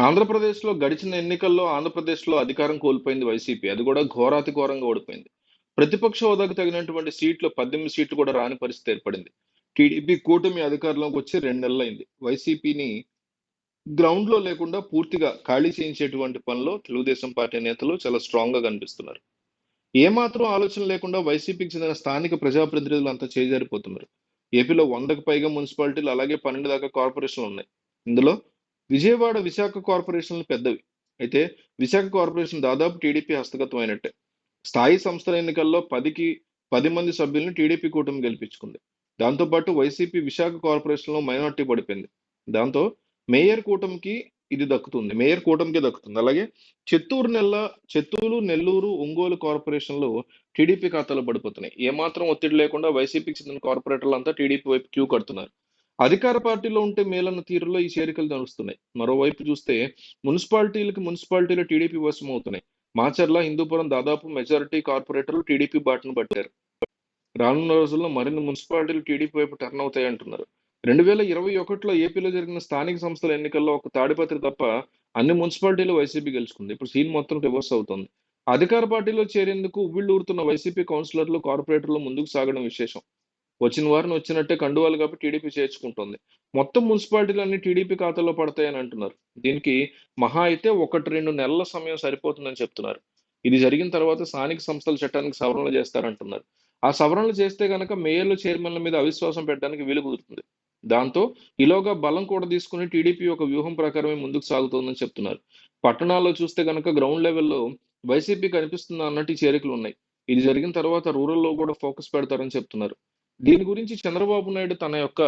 ఆంధ్రప్రదేశ్‌లో గడిచిన ఎన్నికల్లో ఆంధ్రప్రదేశ్‌లో అధికారం కోల్పోయింది వైసీపీ. అది కూడా ఘోరాతి ఘోరంగా ఓడిపోయింది. ప్రతిపక్ష హోదాకు తగినటువంటి సీట్లు 18 సీట్లు కూడా రాని పరిస్థితి ఏర్పడింది. టీడీపీ కూటమి అధికారంలోకి వచ్చి 2 నెలలైంది. వైసీపీని గ్రౌండ్‌లో లేకుండా పూర్తిగా ఖాళీ చేయించేటువంటి పనిలో తెలుగుదేశం పార్టీ నేతలు చాలా స్ట్రాంగ్‌గా కనిపిస్తున్నారు. ఏమాత్రం ఆలోచన లేకుండా వైసీపీకి చెందిన స్థానిక ప్రజాప్రతినిధులు అంతా చేజారిపోతున్నారు. ఏపీలో వందకు పైగా మున్సిపాలిటీలు అలాగే 12 దాకా కార్పొరేషన్లు ఉన్నాయి. ఇందులో విజయవాడ, విశాఖ కార్పొరేషన్లు పెద్దవి. అయితే విశాఖ కార్పొరేషన్ దాదాపు టీడీపీ హస్తగతం అయినట్టే. స్థాయి సంస్థల ఎన్నికల్లో 10కి 10 మంది సభ్యులను టీడీపీ కూటమి గెలిపించుకుంది. దాంతో పాటు వైసీపీ విశాఖ కార్పొరేషన్‌లో మైనార్టీ పడిపోయింది. దాంతో మేయర్ కూటమికి ఇది దక్కుతుంది. మేయర్ కూటమికి దక్కుతుంది. అలాగే చిత్తూరు నెల్ల చిత్తూరు, నెల్లూరు, ఒంగోలు కార్పొరేషన్‌లు టీడీపీ ఖాతాలో పడిపోతున్నాయి. ఏమాత్రం ఒత్తిడి లేకుండా వైసీపీకి చెందిన కార్పొరేటర్లంతా టీడీపీ వైపు క్యూ కడుతున్నారు. అధికార పార్టీలో ఉంటే మేలన్న తీరులో ఈ చేరికలు నడుస్తున్నాయి. మరోవైపు చూస్తే మున్సిపాలిటీలకు మున్సిపాలిటీలు టీడీపీ వశం అవుతున్నాయి. మాచర్ల, హిందూపురం దాదాపు మెజారిటీ కార్పొరేటర్లు టీడీపీ బాటను పట్టారు. రానున్న రోజుల్లో మరిన్ని మున్సిపాలిటీలు టీడీపీ వైపు టర్న్ అవుతాయంటున్నారు. 2021లో ఏపీలో జరిగిన స్థానిక సంస్థల ఎన్నికల్లో ఒక తాడిపత్రి తప్ప అన్ని మున్సిపాలిటీలు వైసీపీ గెలుచుకుంది. ఇప్పుడు సీన్ మొత్తం రివర్స్ అవుతోంది. అధికార పార్టీలో చేరేందుకు ఉవ్విళ్ళూరుతున్న వైసీపీ కౌన్సిలర్లు, కార్పొరేటర్లు ముందుకు సాగడం విశేషం. వచ్చిన వారిని వచ్చినట్టే కండువాలు కాబట్టి టీడీపీ చేర్చుకుంటుంది మొత్తం మున్సిపాలిటీలన్నీ టీడీపీ ఖాతాలో పడతాయని అంటున్నారు. దీనికి మహా అయితే 1, 2 నెలల సమయం సరిపోతుందని చెప్తున్నారు. ఇది జరిగిన తర్వాత స్థానిక సంస్థల చట్టానికి సవరణలు చేస్తారంటున్నారు. ఆ సవరణలు చేస్తే గనక మేయర్లు, చైర్మన్ల మీద అవిశ్వాసం పెట్టడానికి వీలు కుదురుతుంది. దాంతో ఈలోగా బలం కూడా తీసుకుని టీడీపీ ఒక వ్యూహం ప్రకారమే ముందుకు సాగుతోందని చెప్తున్నారు. పట్టణాల్లో చూస్తే కనుక గ్రౌండ్ లెవెల్‌లో వైసీపీ కనిపిస్తుంది అన్నట్టు ఈ చేరికలు ఉన్నాయి. ఇది జరిగిన తర్వాత రూరల్‌లో కూడా ఫోకస్ పెడతారని చెప్తున్నారు. దీని గురించి చంద్రబాబు నాయుడు తన యొక్క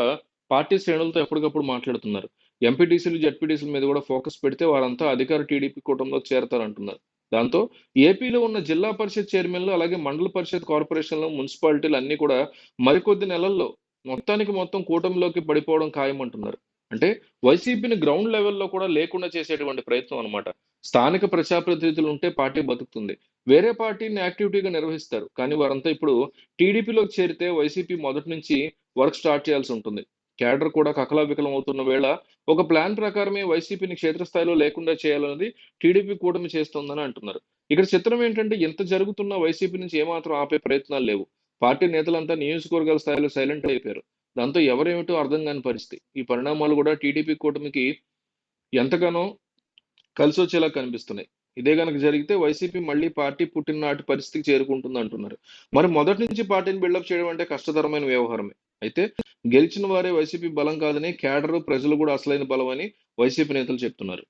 పార్టీ శ్రేణులతో ఎప్పటికప్పుడు మాట్లాడుతున్నారు. ఎంపీటీసీలు, జడ్పీటీసీల మీద కూడా ఫోకస్ పెడితే వారంతా అధికార టీడీపీ కూటమిలో చేరతారంటున్నారు. దాంతో ఏపీలో ఉన్న జిల్లా పరిషత్ చైర్మన్లు అలాగే మండల పరిషత్, కార్పొరేషన్లు, మున్సిపాలిటీలు అన్నీ కూడా మరికొద్ది నెలల్లో మొత్తానికి మొత్తం కూటమిలోకి పడిపోవడం ఖాయమంటున్నారు. అంటే వైసీపీని గ్రౌండ్ లెవెల్‌లో కూడా లేకుండా చేసేటువంటి ప్రయత్నం అనమాట స్థానిక ప్రజాప్రతినిధులు ఉంటే పార్టీ బతుకుతుంది. వేరే పార్టీని యాక్టివిటీగా నిర్వహిస్తారు. కానీ వారంతా ఇప్పుడు టీడీపీలోకి చేరితే వైసీపీ మొదటి నుంచి వర్క్ స్టార్ట్ చేయాల్సి ఉంటుంది. క్యాడర్ కూడా కకలావికలం అవుతున్న వేళ ఒక ప్లాన్ ప్రకారమే వైసీపీని క్షేత్రస్థాయిలో లేకుండా చేయాలన్నది టీడీపీ కూటమి చేస్తోందని అంటున్నారు. ఇక్కడ చిత్రం ఏంటంటే ఇంత జరుగుతున్నా వైసీపీ నుంచి ఏమాత్రం ఆపే ప్రయత్నాలు లేవు. పార్టీ నేతలంతా నియోజకవర్గాల స్థాయిలో సైలెంట్ అయిపోయారు. దాంతో ఎవరేమిటో అర్థం కాని పరిస్థితి. ఈ పరిణామాలు కూడా టీడీపీ కూటమికి ఎంతగానో కలిసొచ్చేలా కనిపిస్తున్నాయి. ఇదే గనక జరిగితే వైసీపీ మళ్ళీ పార్టీ పుట్టిన నాటి పరిస్థితికి చేరుకుంటుందంటున్నారు. మరి మొదటి నుంచి పార్టీని బిల్డప్ చేయడం అంటే కష్టతరమైన వ్యవహారమే. అయితే గెలిచిన వారే వైసీపీ బలం కాదని క్యాడర్, ప్రజలు కూడా అసలైన బలమని వైసీపీ నేతలు చెప్తున్నారు.